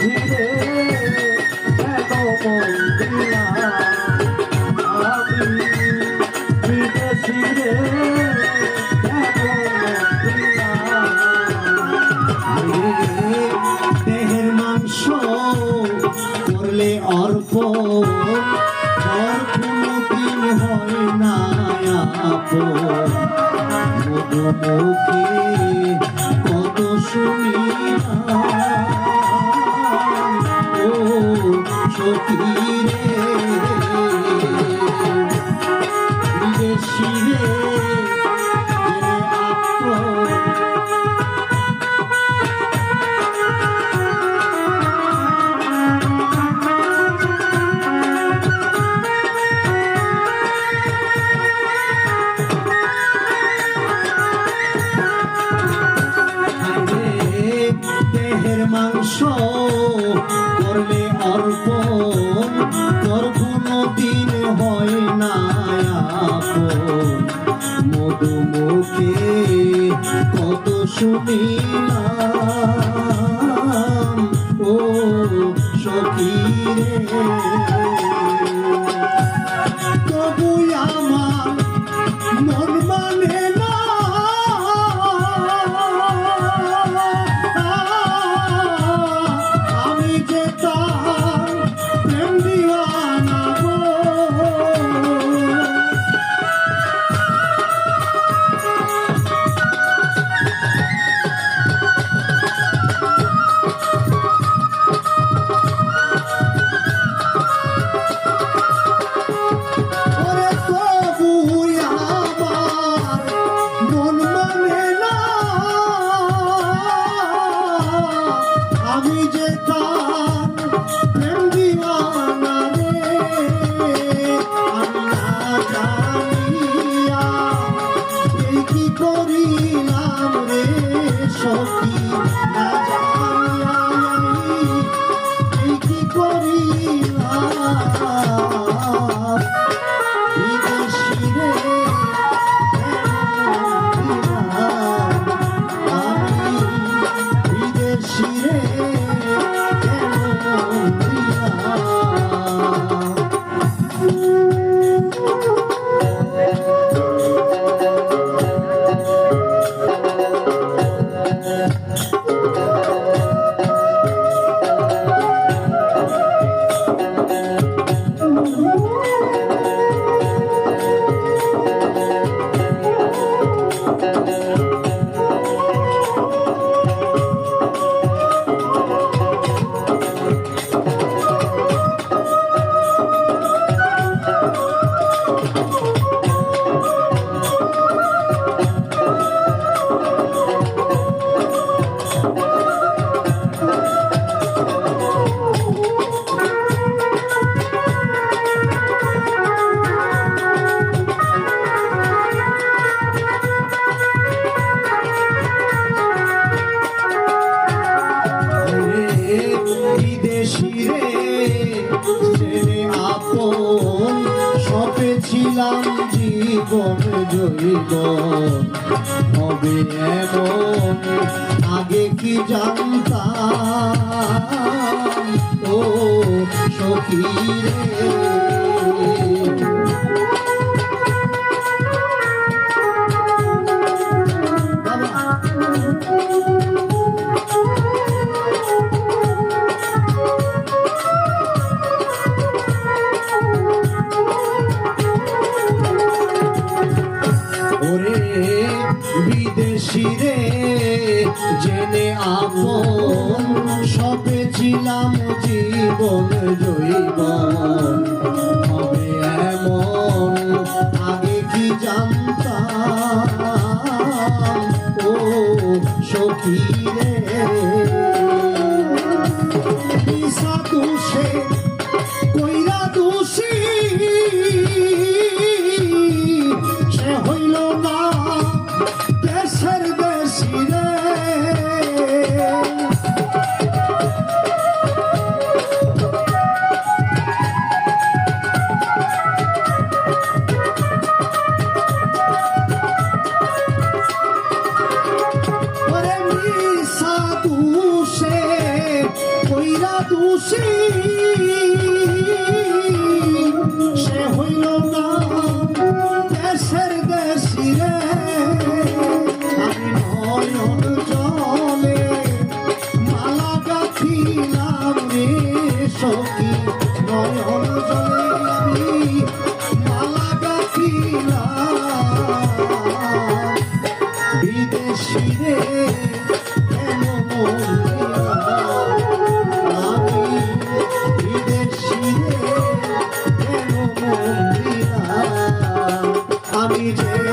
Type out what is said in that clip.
ঘিরে এত মন্দিরা আমি বিদেশি রে এত মন্দিরা দেহের মাংস করলে অর্প দিন হয় না মধুমুখী মাংস করলে অর্পণ তোর কোনো দিন হয় না মধু কত শুনিলাম ও Yeah. আপন জৈব হবে এমন আগে কি জানতাম ও সখী রে। শিরে জেনে আপন সবে ছিলাম জীবন জৈব হবে এমন, আগে কি জানতাম? ও সখী রে দোষী সে হইল না দেশের দেশ। DJ.